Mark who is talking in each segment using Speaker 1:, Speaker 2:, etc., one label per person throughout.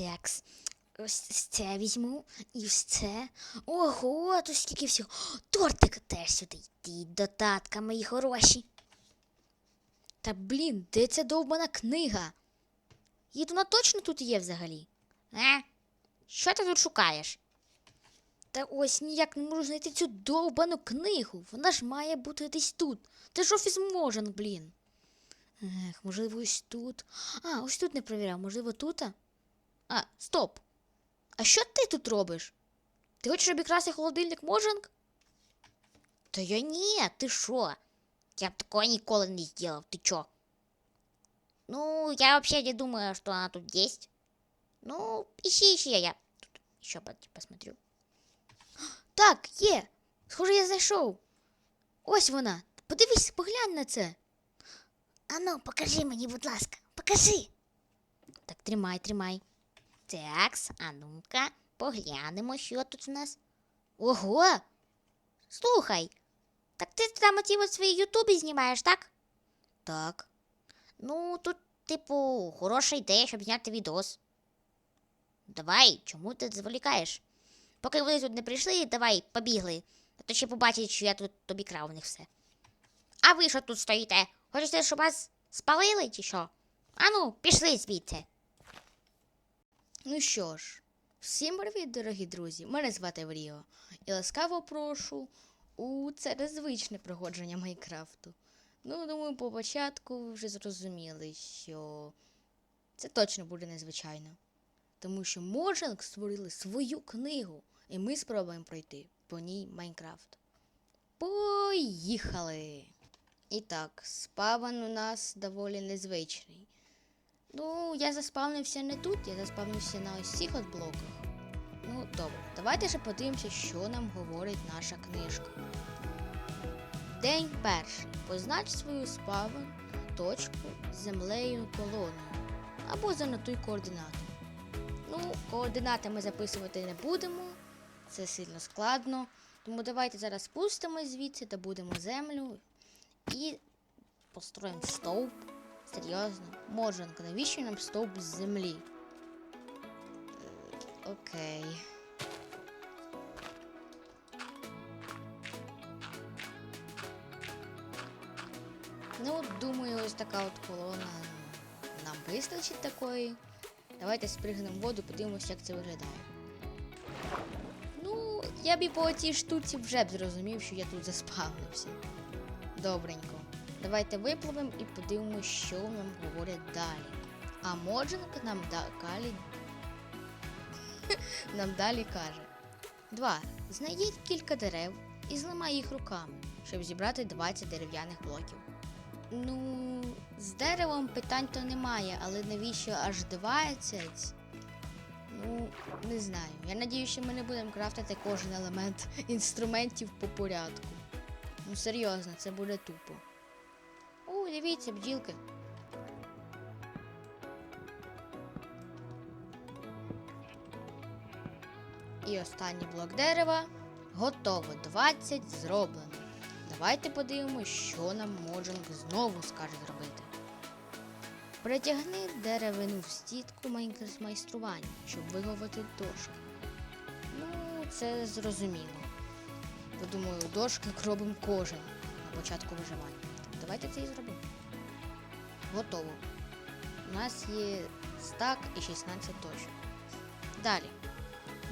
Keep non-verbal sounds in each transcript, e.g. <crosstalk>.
Speaker 1: Секс. Ось це візьму і ось це. Ого, тут скільки всього. Тортик теж сюди. Йдіть до татка, мої хороші. Та блін, де ця довбана книга? І вона точно тут є взагалі. Е? Що ти тут шукаєш? Та ось ніяк не можу знайти цю довбану книгу. Вона ж має бути десь тут. Це ж офіс Можен, блін. Ех, можливо, ось тут. А, ось тут не провіряв, можливо, тут? А, стоп. А що ти тут робиш? Ти хочеш обікрасти холодильник Моженг? Та я ні, ти що? Я б такого ніколи не сделал, ты чё? Ну, я вообще не думаю, что она тут есть. Ну, ищи, ищи, я тут еще посмотрю. <gasps> Так, є. Схоже, я знайшов. Ось вона. Подивись, поглянь на це. Ану, покажи мені, будь ласка, покажи. Так, тримай, тримай. Такс, а ну-ка, поглянемо, що тут у нас. Ого! Слухай, так ти там оці от свої ютубі знімаєш, так? Так. Ну, тут, типу, хороша ідея, щоб зняти відос. Давай, чому ти зволікаєш? Поки вони тут не прийшли, давай, побігли. А то ще побачать, що я тут тобі крав у них все. А ви що тут стоїте? Хочете, щоб вас спалили чи що? Ану, пішли звідси. Ну що ж, всім привіт, дорогі друзі! Мене звати Вріо. І ласкаво прошу у це незвичне проходження Майнкрафту. Ну, думаю, по початку ви вже зрозуміли, що це точно буде незвичайно. Тому що Mojang створили свою книгу, і ми спробуємо пройти по ній Майнкрафт. Поїхали! І так, спаван у нас доволі незвичний. Ну, я заспавнився не тут, я заспавнився на цих от блоках. Ну, добре, давайте же подивимося, що нам говорить наша книжка. День перший. Познач свою спавн точку землею колоною або занотуй координати. Ну, координати ми записувати не будемо, це сильно складно. Тому давайте зараз спустимось звідси, добудемо землю і построїмо стовп. Серйозно? Моженко, навіщо нам стовп з землі? Е, Окей. Ну, думаю, ось така от колона нам вистачить такої. Давайте спригнемо в воду, подивимося, як це виглядає. Ну, я б і по цій штуці вже б зрозумів, що я тут заспавнився. Добренько. Давайте випливемо і подивимося, що нам говорять далі. А Моджинг нам далі <laughs> нам далі каже: 2. Знайдіть кілька дерев і зламай їх руками, щоб зібрати 20 дерев'яних блоків. Ну, з деревом питань то немає, але навіщо аж 20? Ну, не знаю. Я надію, що ми не будемо крафтити кожен елемент <laughs> інструментів по порядку. Ну, серйозно, це буде тупо. Дивіться, бджілки. І останній блок дерева. Готово. 20 зроблено. Давайте подивимось, що нам Моджинг знову скаже зробити. Притягни деревину в стітку майстрування, щоб виговати дошки. Ну, це зрозуміло. Бо думаю, дошки робимо кожен на початку виживання. Давайте це і зробимо. Готово. У нас є стак і 16 дощок. Далі.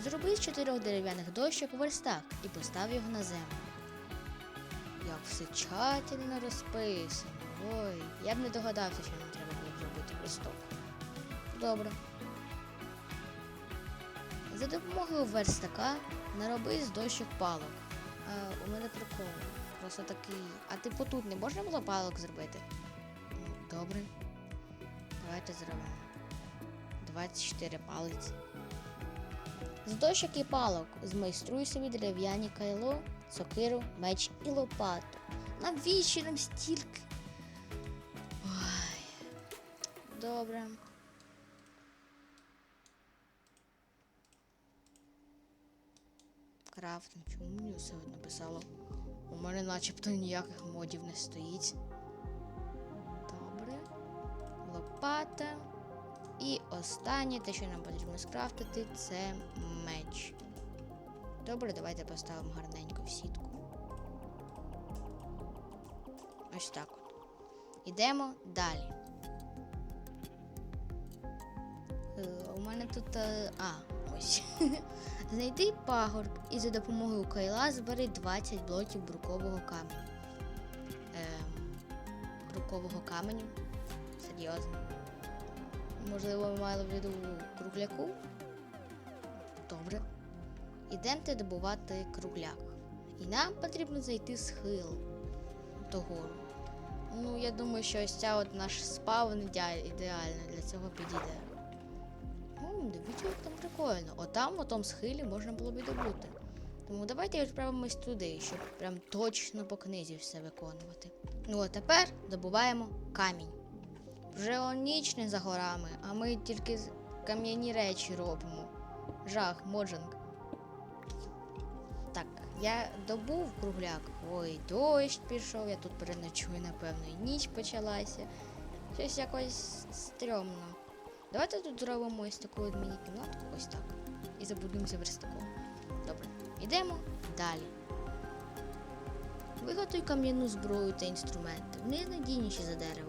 Speaker 1: Зроби з чотирьох дерев'яних дощок верстак і постав його на землю. Як все тщательно розписано. Ой, я б не догадався, що нам треба було зробити версток. Добре. За допомогою верстака нароби з дощок палок. А, у мене прикол. Просто такий. А типу тут не можна було палок зробити? Добре. Давайте зробимо. 24 палиці. З дощок і палок змайструй собі дерев'яні кайло, сокиру, меч і лопату. Навіщо нам стільки? Ой. Добре. Крафтинг. Чому мені все написало? У мене начебто ніяких модів не стоїть. І І останнє, те, що нам потрібно скрафтити, це меч. Добре, давайте поставимо гарненько в сітку. Ось так от. Ідемо далі. Е, У мене тут. е, А, ось. <laughs> Знайди пагорб і за допомогою кайла збери 20 блоків брукового каменю. Ем, брукового каменю? Серйозно. Можливо, ми мали в виду кругляку? Добре. Ідемте добувати кругляк. І нам потрібно зайти схил догору. Ну, я думаю, що ось ця от наш спаун ідеально для цього підійде. Ну, дивіться, як там прикольно. Отам, у тому схилі можна було б і добути. Тому давайте відправимось туди, щоб прям точно по книзі все виконувати. Ну а тепер добуваємо камінь. Вже ніч не за горами, а ми тільки кам'яні речі робимо. Жах, моджанг. Так, я добув кругляк. Ой, дощ пішов, я тут переночую, напевно, і ніч почалася. Щось якось стрьомно. Давайте тут зробимо ось таку от міні-кімнатку, ось так. І забудуємося верстаком. Добре, йдемо далі. Виготуй кам'яну зброю та інструменти. Вони надійніші за дерево.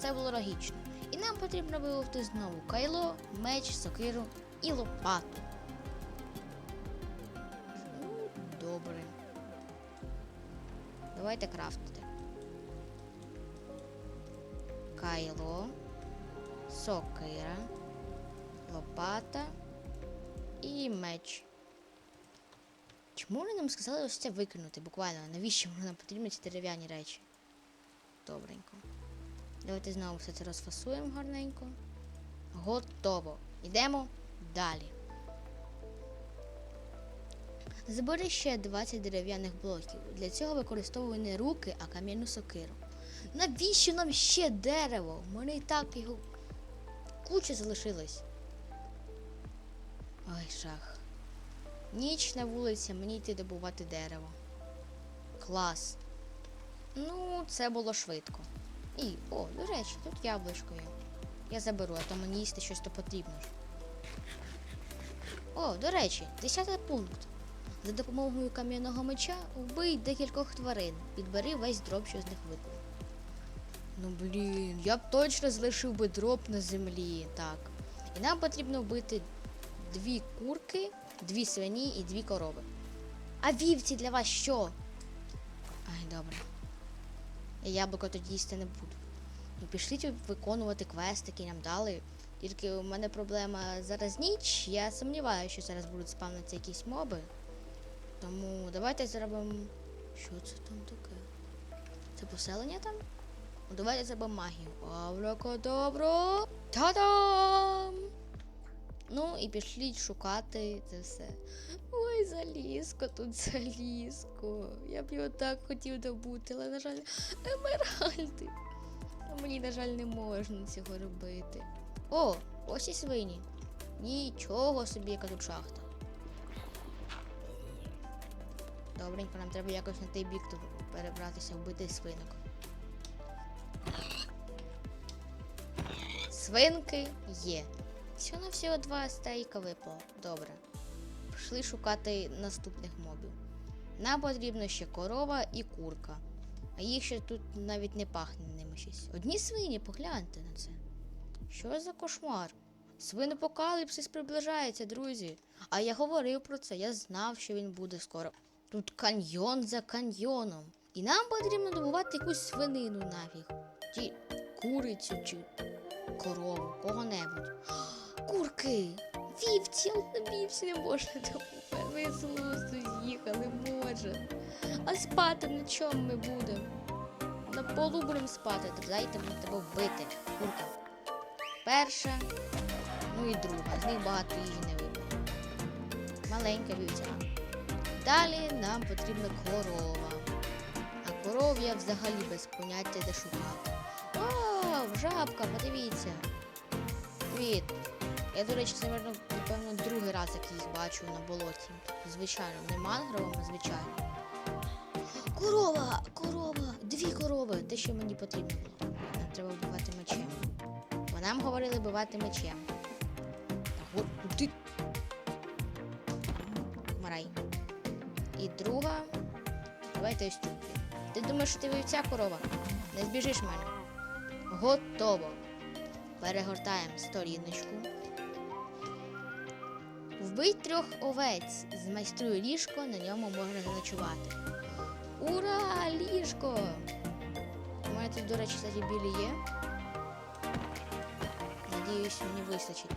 Speaker 1: Це було логічно. І нам потрібно виловити знову кайло, меч, сокиру і лопату. Ну, добре. Давайте крафтити. Кайло, сокира, лопата і меч. Чому вони нам сказали ось це викинути буквально? Навіщо нам потрібні ці дерев'яні речі? Добренько. Давайте знову все це розфасуємо гарненько. Готово. Йдемо далі. Збери ще 20 дерев'яних блоків. Для цього використовуй не руки, а кам'яну сокиру. Навіщо нам ще дерево? У мене і так його куча залишилась. Ой, жах. Ніч на вулиці, мені йти добувати дерево. Клас. Ну, це було швидко. І, о, до речі, тут яблучко є. Я заберу, а то мені їсти щось то потрібно. О, до речі, десятий пункт. За допомогою кам'яного меча вбий декількох тварин. Підбери весь дроб, що з них випав. Ну блін, я б точно залишив би дроб на землі. Так. І нам потрібно вбити дві курки, дві свині і дві корови. А вівці для вас що? Ай, добре. Яблуко тоді їсти не буду. Ну, пішліть виконувати квест, який нам дали. Тільки у мене проблема зараз ніч. Я сумніваюся, що зараз будуть спавнитися якісь моби. Тому давайте зробимо. Що це там таке? Це поселення там? Ну, давайте зробимо магію. Авракадабра! Та-дам! Ну і пішліть шукати це все. Ой, залізко, тут залізко. Я б його так хотів добути, але, на жаль, емеральди. Мені, на жаль, не можна цього робити. О, ось і свині. Нічого собі, яка тут шахта. Добренько, нам треба якось на той бік тут перебратися, вбити свинок. Свинки є. Всього на всього два стейка випало. Добре. Пішли шукати наступних мобів. Нам потрібно ще корова і курка. А їх ще тут навіть не пахне ними щось. Одні свині, погляньте на це. Що за кошмар? Свинопокаліпсис приближається, друзі. А я говорив про це, я знав, що він буде скоро. Тут каньйон за каньйоном. І нам потрібно добувати якусь свинину нафіг. Чи курицю, чи корову, кого-небудь. Курки! Вівці, вівці не можна з глузду з'їхали, може. А спати на чому ми будемо? На полу будемо спати, то дайте мені тебе вбити. Курка. Перша, ну і друга. З них багато їжі не вибуде. Маленька вівця. Далі нам потрібна корова. А коров я взагалі без поняття де шукати. Вау, жабка, подивіться. Привіт. Я, до речі, це, напевно, другий раз, як їх бачу на болоті. Звичайно, не мангровим, а звичайно. Корова! Корова! Дві корови! Те, що мені потрібно було. Нам треба вбивати мечем. Вона Нам говорили бивати мечем. Та го- куди? Марай. І друга. Давайте ось тут. Ти думаєш, що ти вівця корова? Не збіжиш мене. Готово. Перегортаємо сторіночку. Вбий трьох овець. Змайструй ліжко, на ньому можна заночувати. Ура! Ліжко! У мене тут, до речі, кстати, білі є. Надіюсь, мені вистачить.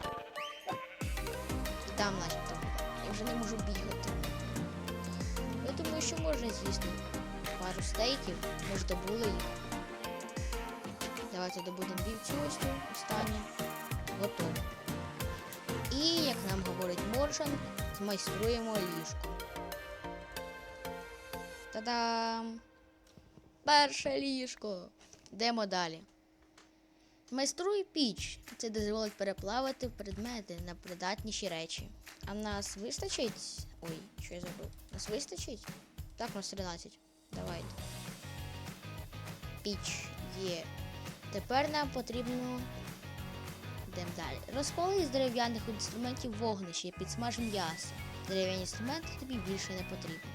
Speaker 1: І там начебто. Я вже не можу бігати. Я думаю, що можна з'їсти пару стейків. Ми ж добули їх. Давайте добудемо вівцю ось цю останню. Готово. І, як нам говорить Моршан, змайструємо ліжко. Та-дам! Перше ліжко. Йдемо далі. Майструй піч. Це дозволить переплавити предмети на придатніші речі. А нас вистачить. Ой, що я забув? Нас вистачить? Так, нас 13. Давайте. Піч є. Тепер нам потрібно. Йдемо далі. Розпали з дерев'яних інструментів вогнище, підсмаж м'ясо. Дерев'яні інструменти тобі більше не потрібні.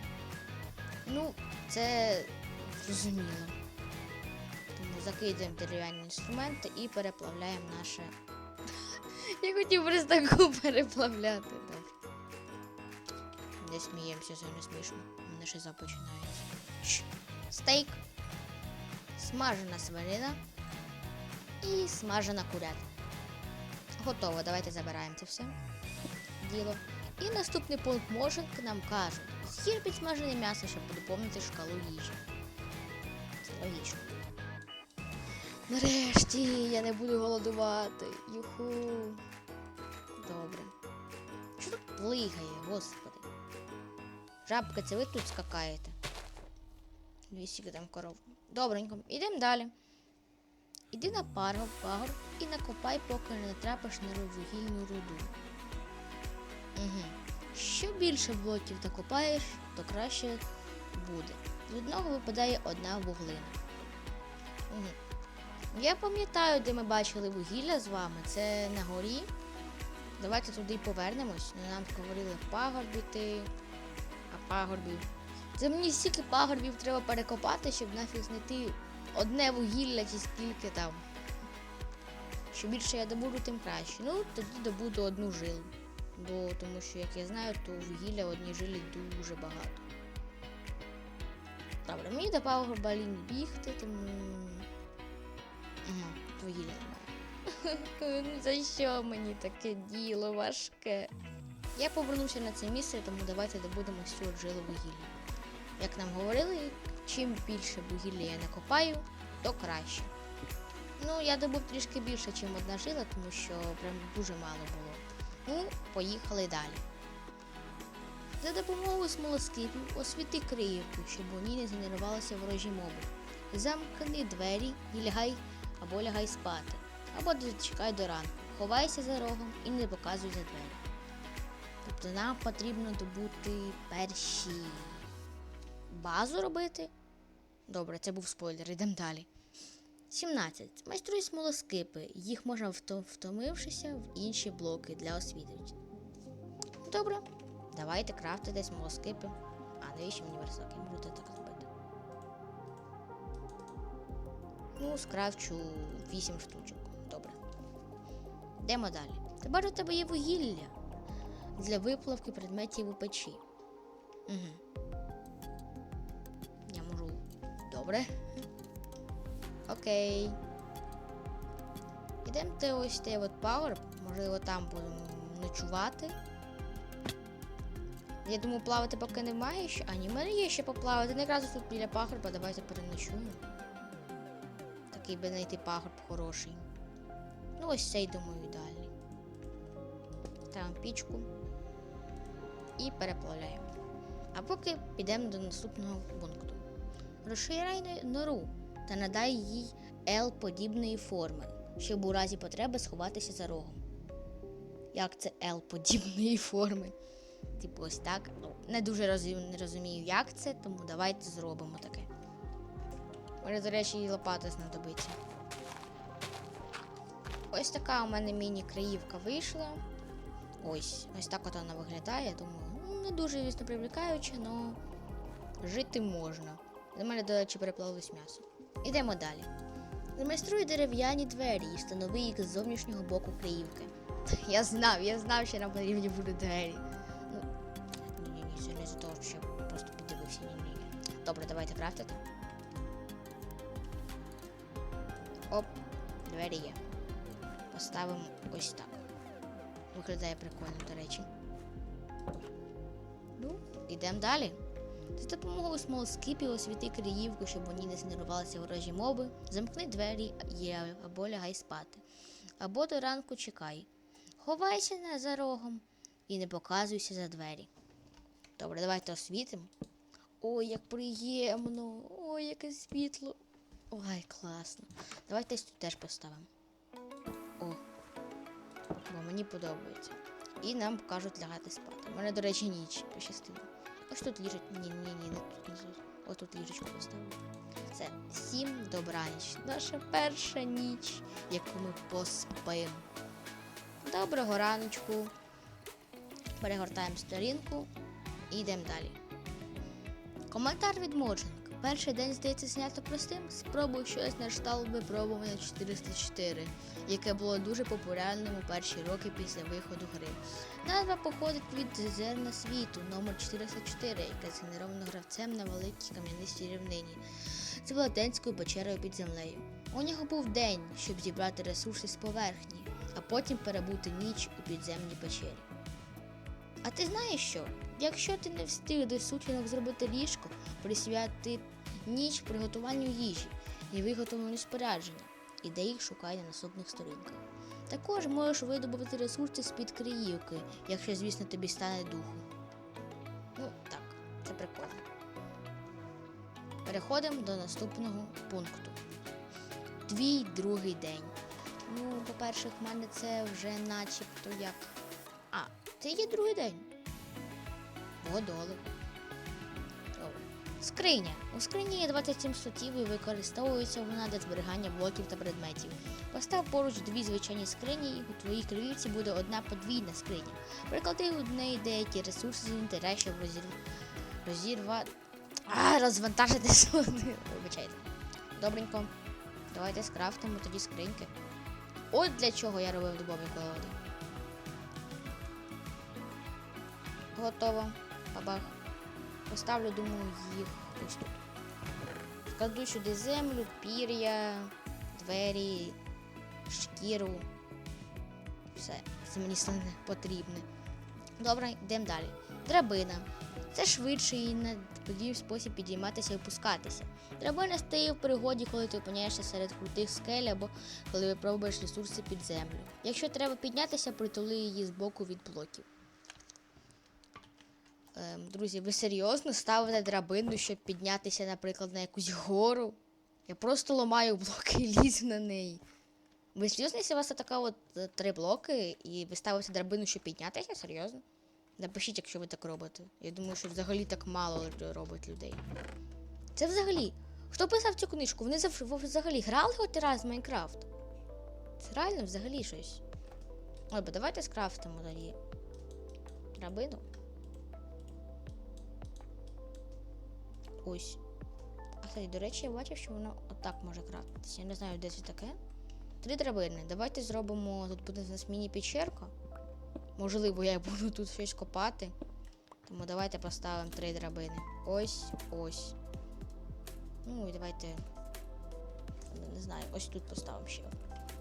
Speaker 1: Ну, це зрозуміло. Тому закидаємо дерев'яні інструменти і переплавляємо наше. <laughs> Я хотів просто переплавляти. Не сміємося, це не смішно. Мене ще започинається. Стейк. Смажена свинина і смажена курятина. Готово, давайте забираємо це все діло. І наступний пункт моженки нам кажуть. З'їж підсмажене м'ясо, щоб доповнити шкалу їжі. Це логічно. Нарешті я не буду голодувати. Юху. Добре. Що тут плигає, господи? Жабка, це ви тут скакаєте? Двісті там коров. Добренько, ідемо далі. Іди на пагорб, пагорб і накопай, поки не натрапиш на вугільну руду. Угу. Що більше блоків накопаєш, то краще буде. З одного випадає одна вуглина. Угу. Я пам'ятаю, де ми бачили вугілля з вами. Це на горі. Давайте туди повернемось. Ну, Нам говорили пагорб іти, а пагорбів. Це мені стільки пагорбів треба перекопати, щоб нафіг знайти одне вугілля чи скільки там. Що більше я добуду, тим краще. Ну, тоді добуду одну жилу. Бо тому що, як я знаю, то вугілля в одній жилі дуже багато. Добре, мені до пагорба лінь бігти, тому. Ага, вугілля немає. <laughs> За що мені таке діло важке? Я повернувся на це місце, тому давайте добудемо всю жилу вугілля. Як нам говорили, чим більше вугілля я накопаю, то краще. Ну, я добув трішки більше, ніж одна жила, тому що прям дуже мало було. Ну, поїхали далі. За допомогою смолоскипів освіти криївку, щоб у ній не згенерувалися ворожі моби. Замкни двері і лягай або лягай спати, або чекай до ранку. Ховайся за рогом і не показуй за двері. Тобто нам потрібно добути перші базу робити. Добре, це був спойлер, йдемо далі. 17. Майструй смолоскипи. Їх можна втомившися в інші блоки для освітлення. Добре. Давайте крафтити смолоскипи. А навіщо мені версаки? Можу це так зробити. Ну, скрафчу 8 штучок. Добре. Йдемо далі. Тепер у тебе є вугілля для виплавки предметів у печі. Угу. Добре. Окей. Ідемте ось те от пагорб, можливо, там будемо ночувати. Я думаю, плавати поки немає ще. А ні, в мене є ще поплавати. Якраз тут біля пагорба, давайте переночуємо. Такий би знайти пагорб хороший. Ну, ось цей, думаю, ідеальний. Ставимо пічку і переплавляємо. А поки підемо до наступного пункту. Розширяй нору та надай їй L-подібної форми, щоб у разі потреби сховатися за рогом. Як це L-подібної форми? Типу, ось так. Ну, не дуже розум- не розумію, як це, тому давайте зробимо таке. Може, до речі, і лопата знадобиться. Ось така у мене міні-краївка вийшла. Ось, ось так от вона виглядає. Думаю, ну, не дуже, звісно, привлікаюче, але жити можна. До мене, до речі, переплавилось м'ясо. Ідемо далі. Демонструй дерев'яні двері і встанови їх з зовнішнього боку краївки. <laughs> Я знав, я знав, що нам потрібні будуть двері. Ну, ні, ні, ні, це не за того, що я просто подивився. Ні, ні. Добре, давайте крафтити. Оп, двері є. Поставимо ось так. Виглядає прикольно, до речі. Ну, йдемо далі. За допомогою смолскипів освіти краївку, щоб ній не згенерувалися ворожі моби, замкни двері є або лягай спати. Або до ранку чекай. Ховайся за рогом і не показуйся за двері. Добре, давайте освітимо. Ой, як приємно! Ой, яке світло. Ой, класно. Давайте тут теж поставимо. О, бо мені подобається. І нам покажуть лягати спати. У мене, до речі, ніч пощастило. Ось тут ліжить. Ні, ні, ні, тут не тут. Ось тут ліжечко поставлю. Це всім добраніч. Наша перша ніч, яку ми поспимо. Доброго раночку. Перегортаємо сторінку і йдемо далі. Коментар від Моджинг. Перший день здається знято простим. Спробуй щось на кшталт випробування 404, яке було дуже популярним у перші роки після виходу гри. Назва походить від зерна світу номер 404, яке згенеровано гравцем на великій кам'янистій рівнині з велетенською печерою під землею. У нього був день, щоб зібрати ресурси з поверхні, а потім перебути ніч у підземній печері. А ти знаєш що? Якщо ти не встиг до сутінок зробити ліжко, присвяти ніч приготуванню їжі і виготовленню спорядження, і де їх шукай на наступних сторінках. Також можеш видобувати ресурси з-під Криївки, якщо, звісно, тобі стане духу. Ну, так, це прикольно. Переходимо до наступного пункту. Твій другий день. Ну, по-перше, в мене це вже начебто як. А, це є другий день. Годоли. Скриня. У скрині є 27 слотів і використовується вона для зберігання блоків та предметів. Постав поруч дві звичайні скрині, і у твоїй кривівці буде одна подвійна скриня. Приклади у неї деякі ресурси з щоб розір... розірвати. А, розвантажити суди. <laughs> Вибачайте. Добренько. Давайте скрафтимо тоді скриньки. От для чого я робив дубові колоди. Готово. Бабах. Поставлю, думаю, їх ось тут. Кладу сюди землю, пір'я, двері, шкіру. Все, це мені стане потрібне. Добре, йдемо далі. Драбина. Це швидший і надподібний спосіб підійматися і опускатися. Драбина стає в пригоді, коли ти опиняєшся серед крутих скель або коли випробуєш ресурси під землю. Якщо треба піднятися, притули її з боку від блоків. Ем, друзі, ви серйозно ставите драбину, щоб піднятися, наприклад, на якусь гору? Я просто ламаю блоки і лізу на неї. Ви серйозно, якщо у вас така от е, три блоки, і ви ставите драбину, щоб піднятися? Серйозно? Напишіть, якщо ви так робите. Я думаю, що взагалі так мало робить людей. Це взагалі. Хто писав цю книжку? Вони взагалі грали хоч раз в Майнкрафт? Це реально взагалі щось. Ой, бо давайте скрафтимо тоді. Драбину. Ось. А кстати, до речі, я бачив, що воно отак може крафтитися. Я не знаю, де це таке. Три драбини. Давайте зробимо. Тут буде в нас міні-печерка. Можливо, я буду <laughs> тут щось копати. Тому давайте поставимо три драбини. Ось, ось. Ну і давайте. Не, знаю, ось тут поставимо ще.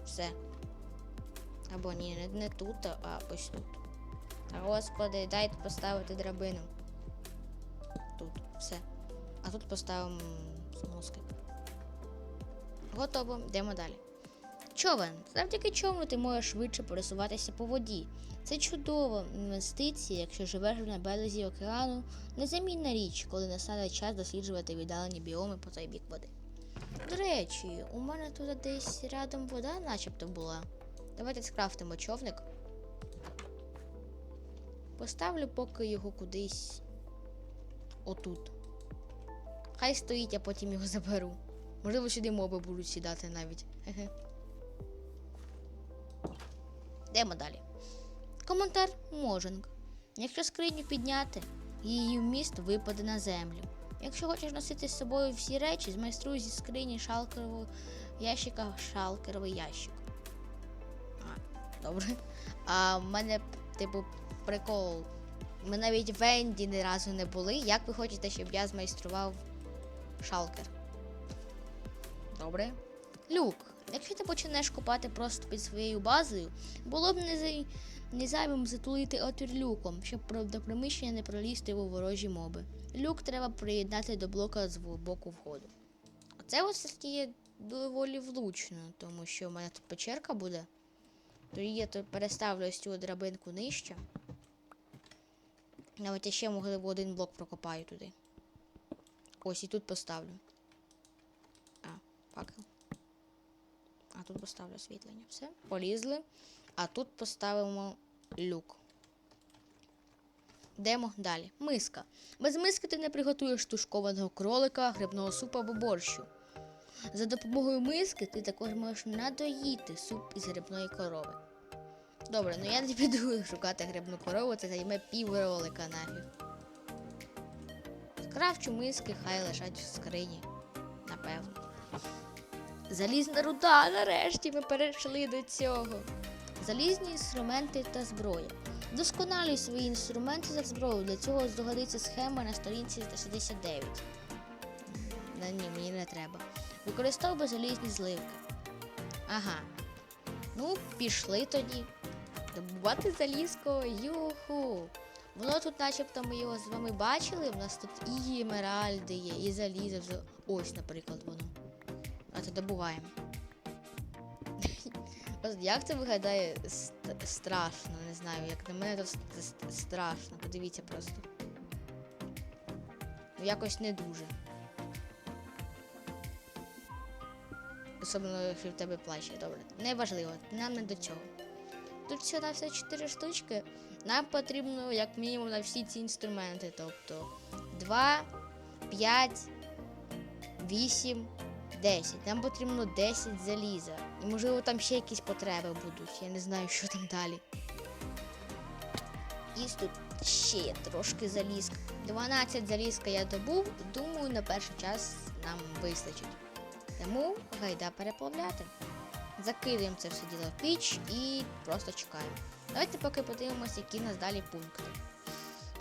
Speaker 1: Все. Або ні, не, не тут, а ось тут. Господи, дайте поставити драбину. Тут, все. А тут поставимо смоски. Готово, йдемо далі. Човен. Завдяки човну ти можеш швидше пересуватися по воді. Це чудова інвестиція, якщо живеш на березі океану, незамінна річ, коли настане час досліджувати віддалені біоми по той бік води. До речі, у мене тут десь рядом вода начебто була. Давайте скрафтимо човник. Поставлю поки його кудись отут. Хай стоїть, а потім його заберу. Можливо, сюди моби будуть сідати навіть. Йдемо далі. Коментар Можинг. Якщо скриню підняти, її вміст випаде на землю. Якщо хочеш носити з собою всі речі, змайструй зі скрині шалкерового ящика шалкеровий ящик. А, добре. А в мене, типу, прикол. Ми навіть в Енді ні разу не були. Як ви хочете, щоб я змайстрував шалкер? Добре. Люк, якщо ти почнеш копати просто під своєю базою, було б не, зай... не затулити отвір люком, щоб до приміщення не пролізти у ворожі моби. Люк треба приєднати до блока з боку входу. Оце ось таки є доволі влучно, тому що в мене тут печерка буде. Тоді я тут переставлю ось цю драбинку нижче. Навіть я ще можливо один блок прокопаю туди. Ось і тут поставлю. А, факел. А тут поставлю освітлення. Все, полізли. А тут поставимо люк. Йдемо далі. Миска. Без миски ти не приготуєш тушкованого кролика, грибного супу або борщу. За допомогою миски ти також можеш надоїти суп із грибної корови. Добре, ну я не піду <laughs> шукати грибну корову, це займе пів ролика нафіг. Скрафчу миски, хай лежать в скрині. Напевно. Залізна руда, нарешті ми перейшли до цього. Залізні інструменти та зброя. Досконалюй свої інструменти та зброю. Для цього здогадиться схема на сторінці 69. На ні, мені не треба. Використовуй залізні зливки. Ага. Ну, пішли тоді. Добувати залізко, юху. Воно тут, начебто, ми його з вами бачили. У нас тут і емеральди є, і залізо. вже- Ось, наприклад, воно. А то добуваємо. <laughs> Як це виглядає ст- страшно, не знаю. Як на мене то ст- ст- страшно. Подивіться просто. Ну, Якось не дуже. Особливо, якщо в тебе плащ. є. Добре. Неважливо, нам не до цього. Тут всього на все 4 штучки. Нам потрібно як мінімум на всі ці інструменти. Тобто 2, 5, 8, 10. Нам потрібно 10 заліза. І можливо там ще якісь потреби будуть. Я не знаю, що там далі. І тут ще трошки залізка. 12 залізка я добув. Думаю, на перший час нам вистачить. Тому гайда переплавляти. Закидаємо це все діло в піч і просто чекаємо. Давайте поки подивимося, які в нас далі пункти.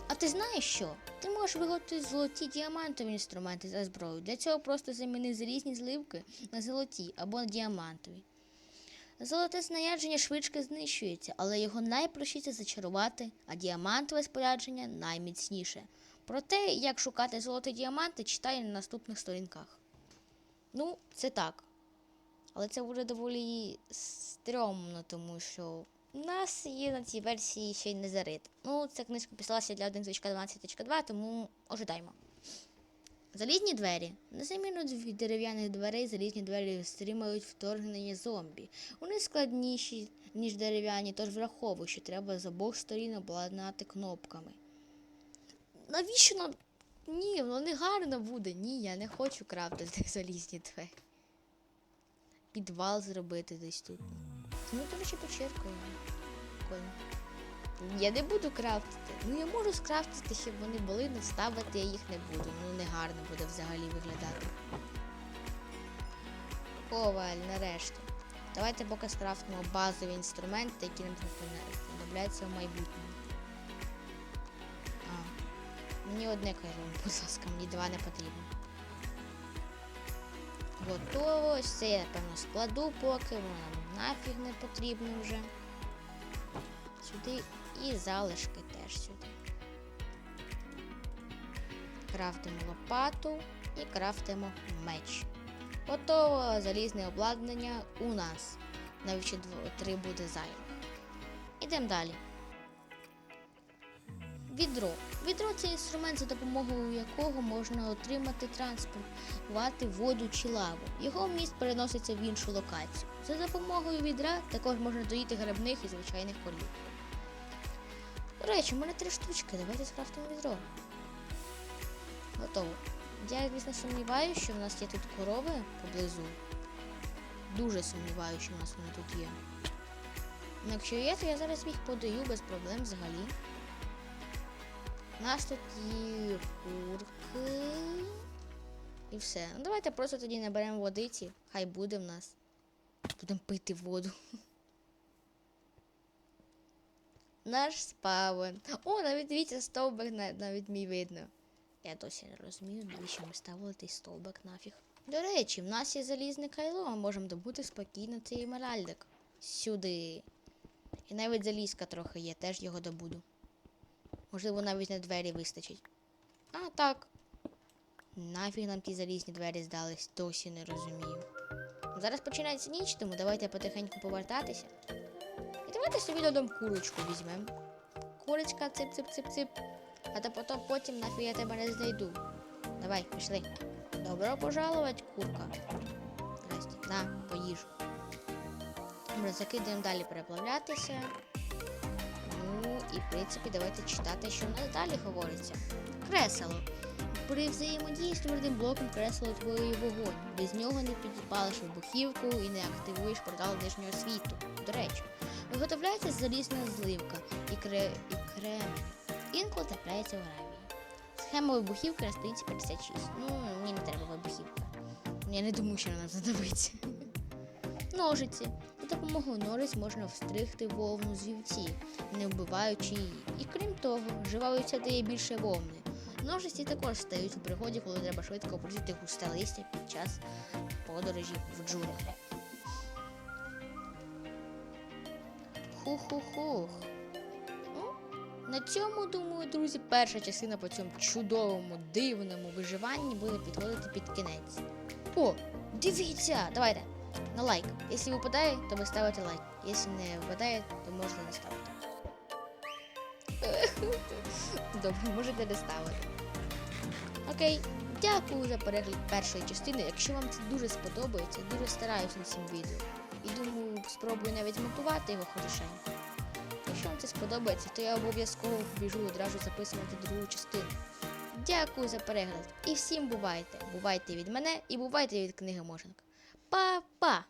Speaker 1: А ти знаєш що? Ти можеш виготовити золоті діамантові інструменти за зброю. Для цього просто заміни залізні зливки на золоті або на діамантові. Золоте знарядження швидко знищується, але його найпростіше зачарувати, а діамантове спорядження найміцніше. Про те, як шукати золоті діаманти, читай на наступних сторінках. Ну, це так. Але це буде доволі стрьомно, тому що у нас є на цій версії ще й не зарит. Ну, ця книжка писалася для 1.12.2, тому ожидаємо. Залізні двері. На заміну дв- дерев'яних дверей залізні двері стримують вторгнення зомбі. Вони складніші, ніж дерев'яні, тож враховуй, що треба з обох сторін обладнати кнопками. Навіщо нам? Ні, воно не гарно буде. Ні, я не хочу крафтити <laughs> залізні двері. Підвал зробити десь тут. Ну, до речі. Прикольно. Я не буду крафтити. Ну я можу скрафтити, щоб вони були, але ставити я їх не буду. Ну не гарно буде взагалі виглядати. Коваль, нарешті. Давайте поки скрафтимо базові інструменти, які нам знадобляться в майбутньому. А, мені одне кажу, будь ласка, мені два не потрібно. Готово. Ось Це я, напевно, складу поки, воно нам нафіг не потрібно вже. Сюди і залишки теж сюди. Крафтимо лопату і крафтимо меч. Готово залізне обладнання у нас. Навіть ще дво- три буде зайвих. Ідемо далі. Відро. Відро це інструмент, за допомогою якого можна отримати транспортувати воду чи лаву. Його вміст переноситься в іншу локацію. За допомогою відра також можна доїти грибних і звичайних корів. До речі, у мене три штучки. Давайте скрафтимо відро. Готово. Я, звісно, сумніваюся, що в нас є тут корови поблизу. Дуже сумніваюся, що в нас вони тут є. Ну, якщо є, то я зараз їх подаю без проблем взагалі. У нас є курки. І все. Ну давайте просто тоді наберемо водиці. Хай буде в нас. Будемо пити воду. Наш спавен. О, навіть дивіться, стовбик навіть мій видно. Я досі не розумію, навіщо ми ставили той стовбик нафіг. До речі, в нас є залізне кайло, ми можемо добути спокійно цей емеральдик. Сюди. І навіть залізка трохи є, теж його добуду. Можливо, навіть на двері вистачить. А, так. Нафіг нам ті залізні двері здались, досі не розумію. Зараз починається ніч, тому давайте потихеньку повертатися. І давайте собі додому курочку візьмемо. Курочка, цип-цип-цип-цип. А то потім, потім нафіг я тебе не знайду. Давай, пішли. Добро пожаловать, курка. Здрасте. На, поїж. Добре, закидаємо далі переплавлятися. І в принципі давайте читати, що в нас далі говориться. Кресело. При взаємодії з твердим блоком кресло утворює вогонь. Без нього не підпалиш вибухівку і не активуєш портал нижнього світу. До речі, виготовляється залізна зливка і, кре... і крем. Інколи трапляється в гравії. Схема вибухівки на сторінці 56. Ну, мені не треба вибухівка. Я не думаю, що вона знадобиться. <laughs> Ножиці. За допомогою ножиць можна встригти вовну з вівці, не вбиваючи її. І крім того, жива вівця дає більше вовни. Ножиці також стають у пригоді, коли треба швидко обрізати густе листя під час подорожі в джунглях. Хух-хух-хух. Ну, На цьому, думаю, друзі, перша частина по цьому чудовому, дивному виживанні буде підходити під кінець. О, дивіться! Давайте на лайк. Якщо випадає, то ви ставите лайк. Якщо не випадає, то можна не ставити. <laughs> Добре, можете не ставити. Окей, дякую за перегляд першої частини. Якщо вам це дуже сподобається, дуже стараюсь над цим відео. І думаю, спробую навіть змонтувати його хорошенько. Якщо вам це сподобається, то я обов'язково побіжу одразу записувати другу частину. Дякую за перегляд і всім бувайте! Бувайте від мене і бувайте від книги 爸爸